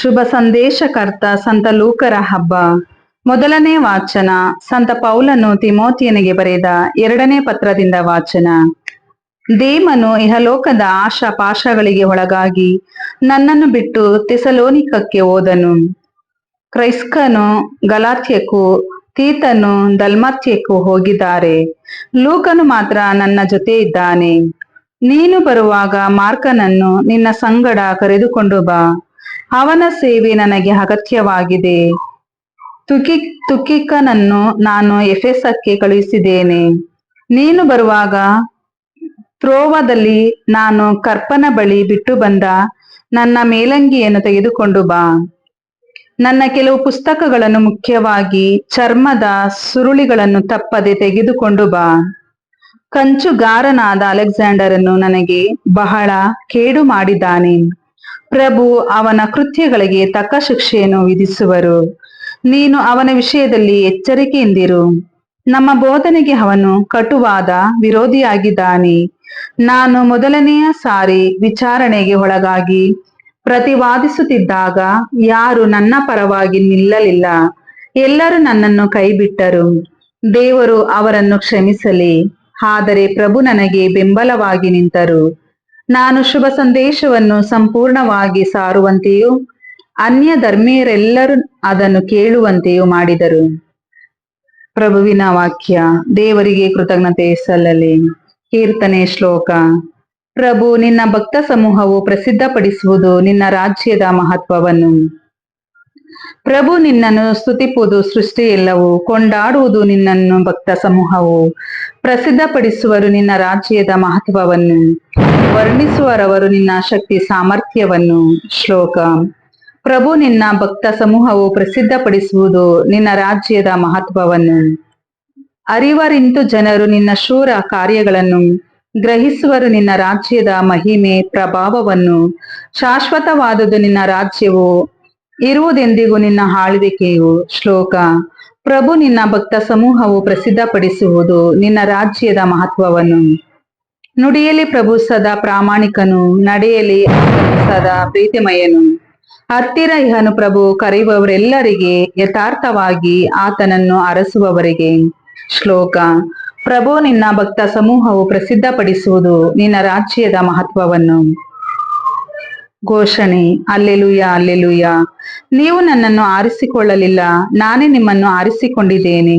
ಶುಭ ಸಂದೇಶಕರ್ತ ಸಂತ ಲೂಕರ ಹಬ್ಬ. ಮೊದಲನೇ ವಾಚನ ಸಂತ ಪೌಲನು ತಿಮೋತಿಯನಿಗೆ ಬರೆದ ಎರಡನೇ ಪತ್ರದಿಂದ ವಾಚನ. ದೇಮನು ಇಹಲೋಕದ ಆಶಾ ಪಾಶಗಳಿಗೆ ಒಳಗಾಗಿ ನನ್ನನ್ನು ಬಿಟ್ಟು ತಿಸಲೋನಿಕಕ್ಕೆ ಓದನು ಕ್ರೈಸ್ಕನು ಗಲಾತ್ಯಕ್ಕೂ ತೀತನು ದಲ್ಮತ್ಯಕ್ಕೂ ಹೋಗಿದ್ದಾರೆ. ಲೂಕನು ಮಾತ್ರ ನನ್ನ ಜೊತೆ ಇದ್ದಾನೆ. ನೀನು ಬರುವಾಗ ಮಾರ್ಕನನ್ನು ನಿನ್ನ ಸಂಗಡ ಕರೆದುಕೊಂಡು ಬಾ. ಅವನ ಸೇವೆ ನನಗೆ ಅಗತ್ಯವಾಗಿದೆ. ತುಕಿ, ತುಕಿಕನನ್ನು ನಾನು ಎಫೆಸಕ್ಕೆ ಕಳುಹಿಸಿದ್ದೇನೆ. ನೀನು ಬರುವಾಗ ತ್ರೋವದಲ್ಲಿ ನಾನು ಕರ್ಪನ ಬಳಿ ಬಿಟ್ಟು ಬಂದ ನನ್ನ ಮೇಲಂಗಿಯನ್ನು ತೆಗೆದುಕೊಂಡು ಬಾ. ನನ್ನ ಕೆಲವು ಪುಸ್ತಕಗಳನ್ನು ಮುಖ್ಯವಾಗಿ ಚರ್ಮದ ಸುರುಳಿಗಳನ್ನು ತಪ್ಪದೆ ತೆಗೆದುಕೊಂಡು ಬಾ. ಕಂಚುಗಾರನಾದ ಅಲೆಕ್ಸಾಂಡರನು ನನಗೆ ಬಹಳ ಕೇಡು ಮಾಡಿದ್ದಾನೆ. ಪ್ರಭು ಅವನ ಕೃತ್ಯಗಳಿಗೆ ತಕ್ಕ ಶಿಕ್ಷೆಯನ್ನು ವಿಧಿಸುವರು. ನೀನು ಅವನ ವಿಷಯದಲ್ಲಿ ಎಚ್ಚರಿಕೆಯಿಂದಿರು. ನಮ್ಮ ಬೋಧನೆಗೆ ಅವನು ಕಟುವಾದ ವಿರೋಧಿಯಾಗಿದ್ದಾನೆ. ನಾನು ಮೊದಲನೆಯ ಸಾರಿ ವಿಚಾರಣೆಗೆ ಒಳಗಾಗಿ ಪ್ರತಿವಾದಿಸುತ್ತಿದ್ದಾಗ ಯಾರು ನನ್ನ ಪರವಾಗಿ ನಿಲ್ಲಲಿಲ್ಲ. ಎಲ್ಲರೂ ನನ್ನನ್ನು ಕೈಬಿಟ್ಟರು. ದೇವರು ಅವರನ್ನು ಕ್ಷಮಿಸಲಿ. ಆದರೆ ಪ್ರಭು ನನಗೆ ಬೆಂಬಲವಾಗಿ ನಿಂತರು. ನಾನು ಶುಭ ಸಂದೇಶವನ್ನು ಸಂಪೂರ್ಣವಾಗಿ ಸಾರುವಂತೆಯೂ ಅನ್ಯ ಧರ್ಮೀಯರೆಲ್ಲರೂ ಅದನ್ನು ಕೇಳುವಂತೆಯೂ ಮಾಡಿದರು. ಪ್ರಭುವಿನ ವಾಕ್ಯ, ದೇವರಿಗೆ ಕೃತಜ್ಞತೆ ಸಲ್ಲಲಿ. ಕೀರ್ತನೆ ಶ್ಲೋಕ, ಪ್ರಭು ನಿನ್ನ ಭಕ್ತ ಸಮೂಹವು ಪ್ರಸಿದ್ಧಪಡಿಸುವುದು ನಿನ್ನ ರಾಜ್ಯದ ಮಹತ್ವವನ್ನು. ಪ್ರಭು ನಿನ್ನನ್ನು ಸ್ತುತಿಪುವುದು ಸೃಷ್ಟಿ ಎಲ್ಲವೂ, ಕೊಂಡಾಡುವುದು ನಿನ್ನನ್ನು ಭಕ್ತ ಸಮೂಹವು. ಪ್ರಸಿದ್ಧಪಡಿಸುವರು ನಿನ್ನ ರಾಜ್ಯದ ಮಹತ್ವವನ್ನು, ವರ್ಣಿಸುವರವರು ನಿನ್ನ ಶಕ್ತಿ ಸಾಮರ್ಥ್ಯವನ್ನು. ಶ್ಲೋಕ. ಪ್ರಭು ನಿನ್ನ ಭಕ್ತ ಸಮೂಹವು ಪ್ರಸಿದ್ಧಪಡಿಸುವುದು ನಿನ್ನ ರಾಜ್ಯದ ಮಹತ್ವವನ್ನು. ಅರಿವರಿಂತು ಜನರು ನಿನ್ನ ಶೂರ ಕಾರ್ಯಗಳನ್ನು, ಗ್ರಹಿಸುವರು ನಿನ್ನ ರಾಜ್ಯದ ಮಹಿಮೆ ಪ್ರಭಾವವನ್ನು. ಶಾಶ್ವತವಾದುದು ನಿನ್ನ ರಾಜ್ಯವು ಇರುವುದೆಂದಿಗೂ ನಿನ್ನ ಆಳ್ವಿಕೆಯು ಶ್ಲೋಕ. ಪ್ರಭು ನಿನ್ನ ಭಕ್ತ ಸಮೂಹವು ಪ್ರಸಿದ್ಧಪಡಿಸುವುದು ನಿನ್ನ ರಾಜ್ಯದ ಮಹತ್ವವನ್ನು. ನುಡಿಯಲಿ ಪ್ರಭು ಸದಾ ಪ್ರಾಮಾಣಿಕನು, ನಡೆಯಲಿ ಸದಾ ಪ್ರೀತಿಮಯನು. ಹತ್ತಿರ ಇಹನು ಪ್ರಭು ಕರೆಯುವವರೆಲ್ಲರಿಗೆ ಯಥಾರ್ಥವಾಗಿ ಆತನನ್ನು ಅರಸುವವರಿಗೆ. ಶ್ಲೋಕ. ಪ್ರಭು ನಿನ್ನ ಭಕ್ತ ಸಮೂಹವು ಪ್ರಸಿದ್ಧಪಡಿಸುವುದು ನಿನ್ನ ರಾಜ್ಯದ ಮಹತ್ವವನ್ನು. ಘೋಷಣೆ, ಅಲ್ಲೆಲುಯ ಅಲ್ಲೆಲುಯ, ನೀವು ನನ್ನನ್ನು ಆರಿಸಿಕೊಳ್ಳಲಿಲ್ಲ, ನಾನೇ ನಿಮ್ಮನ್ನು ಆರಿಸಿಕೊಂಡಿದ್ದೇನೆ.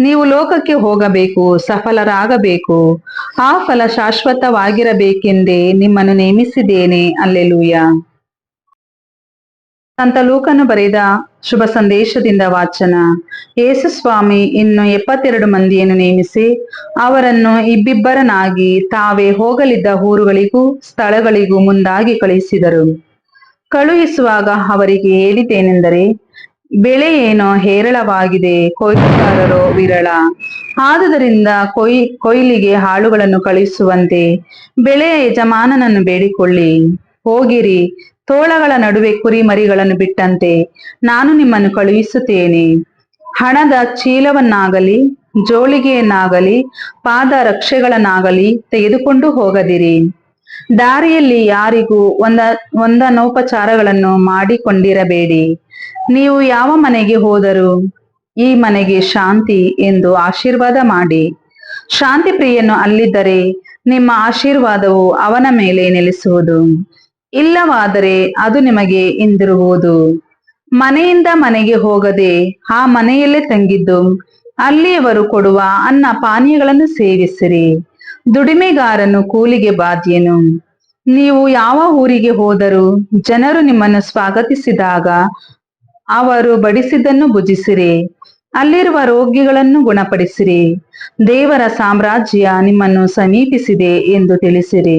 ನೀವು ಲೋಕಕ್ಕೆ ಹೋಗಬೇಕು, ಸಫಲರಾಗಬೇಕು. ಆ ಫಲ ಶಾಶ್ವತವಾಗಿರಬೇಕೆಂದೇ ನಿಮ್ಮನ್ನು ನೇಮಿಸಿದ್ದೇನೆ. ಅಲ್ಲೆಲುಯ. ಸಂತ ಲೂಕನು ಬರೆದ ಶುಭ ಸಂದೇಶದಿಂದ ವಾಚನ. ಯೇಸು ಸ್ವಾಮಿ, ಇನ್ನು ಎಪ್ಪತ್ತೆರಡು ಮಂದಿಯನ್ನು ನೇಮಿಸಿ, ಅವರನ್ನು ಇಬ್ಬಿಬ್ಬರನಾಗಿ ತಾವೇ ಹೋಗಲಿದ್ದ ಊರುಗಳಿಗೂ ಸ್ಥಳಗಳಿಗೂ ಮುಂದಾಗಿ ಕಳುಹಿಸಿದರು. ಕಳುಹಿಸುವಾಗ ಅವರಿಗೆ ಹೇಳಿದ್ದೇನೆಂದರೆ, ಬೆಳೆ ಏನೋ ಹೇರಳವಾಗಿದೆ, ಕೊಯ್ಲುಗಾರರು ವಿರಳ. ಆದುದರಿಂದ ಕೊಯ್, ಕೊಯ್ಲಿಗೆ ಹಾಳುಗಳನ್ನು ಕಳುಹಿಸುವಂತೆ, ಬೆಳೆಯ ಯಜಮಾನನನ್ನು ಬೇಡಿಕೊಳ್ಳಿ. ಹೋಗಿರಿ ತೋಳಗಳ ನಡುವೆ ಕುರಿ ಮರಿಗಳನ್ನು ಬಿಟ್ಟಂತೆ ನಾನು ನಿಮ್ಮನ್ನು ಕಳುಹಿಸುತ್ತೇನೆ. ಹಣದ ಚೀಲವನ್ನಾಗಲಿ, ಜೋಳಿಗೆಯನ್ನಾಗಲಿ ಪಾದ ರಕ್ಷೆಗಳನ್ನಾಗಲಿ ತೆಗೆದುಕೊಂಡು ಹೋಗದಿರಿ. ದಾರಿಯಲ್ಲಿ ಯಾರಿಗೂ ಒಂದ, ಒಂದನೋಪಚಾರಗಳನ್ನು ಮಾಡಿಕೊಂಡಿರಬೇಡಿ. ನೀವು ಯಾವ ಮನೆಗೆ ಹೋದರೂ ಈ ಮನೆಗೆ ಶಾಂತಿ ಎಂದು ಆಶೀರ್ವಾದ ಮಾಡಿ. ಶಾಂತಿ ಪ್ರಿಯನು ಅಲ್ಲಿದ್ದರೆ ನಿಮ್ಮ ಆಶೀರ್ವಾದವು ಅವನ ಮೇಲೆ ನೆಲೆಸುವುದು. ಇಲ್ಲವಾದರೆ ಅದು ನಿಮಗೆ ಹಿಂದಿರುಗುವುದು. ಮನೆಯಿಂದ ಮನೆಗೆ ಹೋಗದೆ ಆ ಮನೆಯಲ್ಲೇ ತಂಗಿದ್ದು, ಅಲ್ಲಿಯವರು ಕೊಡುವ ಅನ್ನ ಪಾನೀಯಗಳನ್ನು ಸೇವಿಸಿರಿ. ದುಡಿಮೆಗಾರನು ಕೂಲಿಗೆ ಬಾಧ್ಯನು. ನೀವು ಯಾವ ಊರಿಗೆ ಹೋದರೂ ಜನರು ನಿಮ್ಮನ್ನು ಸ್ವಾಗತಿಸಿದಾಗ ಅವರು ಬಡಿಸಿದ್ದನ್ನು ಭುಜಿಸಿರಿ. ಅಲ್ಲಿರುವ ರೋಗಿಗಳನ್ನು ಗುಣಪಡಿಸಿರಿ. ದೇವರ ಸಾಮ್ರಾಜ್ಯ ನಿಮ್ಮನ್ನು ಸಮೀಪಿಸಿದೆ ಎಂದು ತಿಳಿಸಿರಿ.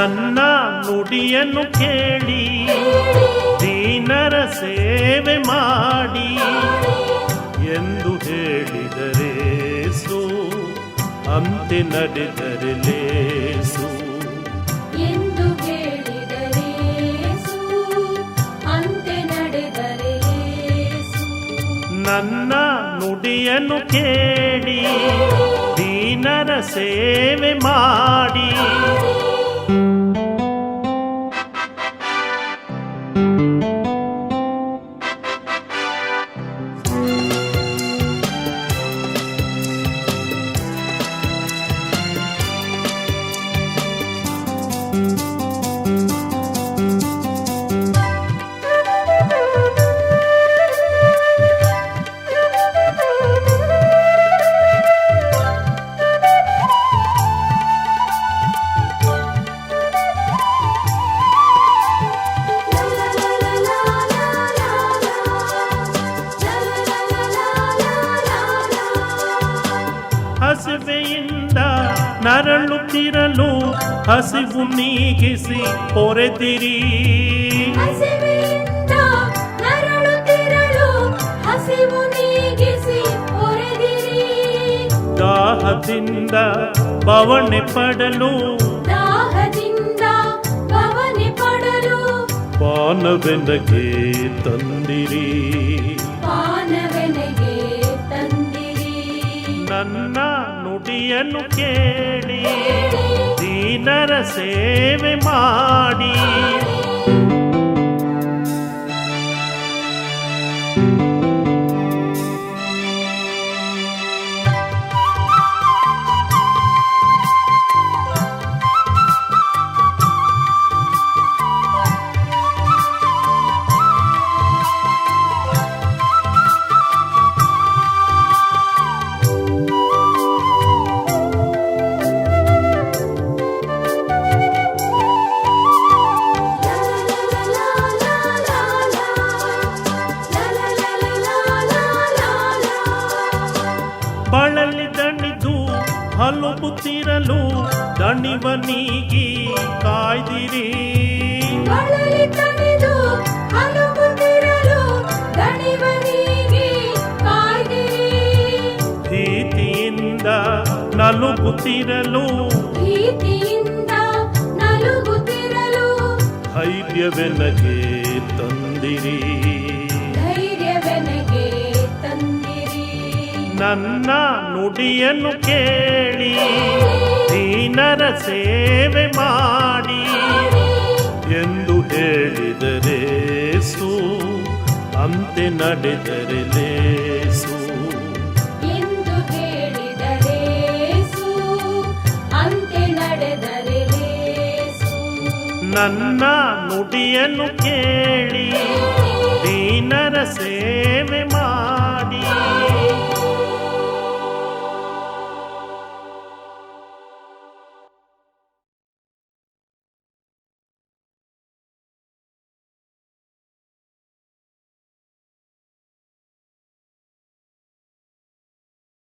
ನುಡಿಯನ್ನು ಕೇಳಿ ದೀನರ ಸೇವೆ ಮಾಡಿ ಎಂದು ಹೇಳಿದರೆ ಸು ಅಂತೆ ನಡೆದರೆ ಲೇಸು ಎಂದು ಹೇಳಿದರೆ ಯೇಸು, ಅಂತೆ ನಡೆದರೆ ಯೇಸು. ನನ್ನ ನುಡಿಯನ್ನು ಕೇಳಿ ದೀನರ ಸೇವೆ ಮಾಡಿ ನರಳುತ್ತಿರಲು ಹಸಿವು ನೀಗಿಸಿ ಪೊರೆದಿರಿ ಹಸಿವೆಯಿಂದ ನರಳುತ್ತಿರಲು ಹಸಿವು ನೀಗಿಸಿ ಹೊರೆದಿರಿ. ದಾಹದಿಂದ ಬವಣೆ ಪಡಲು ದಾಹದಿಂದ ಪವನೆ ಪಡಲು ಪಾನವೆನಗೆ ತಂದಿರಿ ಪಾನವೆನೆಗೆ ತಂದಿರಿ ನನ್ನ ನುಡಿಯನ್ನು ಕೇಳಿ ದೀನರ ಸೇವೆ ಮಾಡಿ. ನಲುಗುತ್ತಿರಲು ಭೀತಿಯಿಂದ ನಲುಗುತ್ತಿರಲು. ಧೈರ್ಯವೆನಗೆ ತಂದಿರಿ. ಧೈರ್ಯವೆನಗೆ ತಂದಿರಿ. ನನ್ನ ನುಡಿಯನ್ನು ಕೇಳಿ ದೀನರ ಸೇವೆ ಮಾಡಿ ಎಂದು ಹೇಳಿದರೆ ಸು ಅಂತೆ ನಡೆದರೆ ನನ್ನ ನುಡಿಯನ್ನು ಕೇಳಿ ದೀನರ ಸೇವೆ ಮಾಡಿ.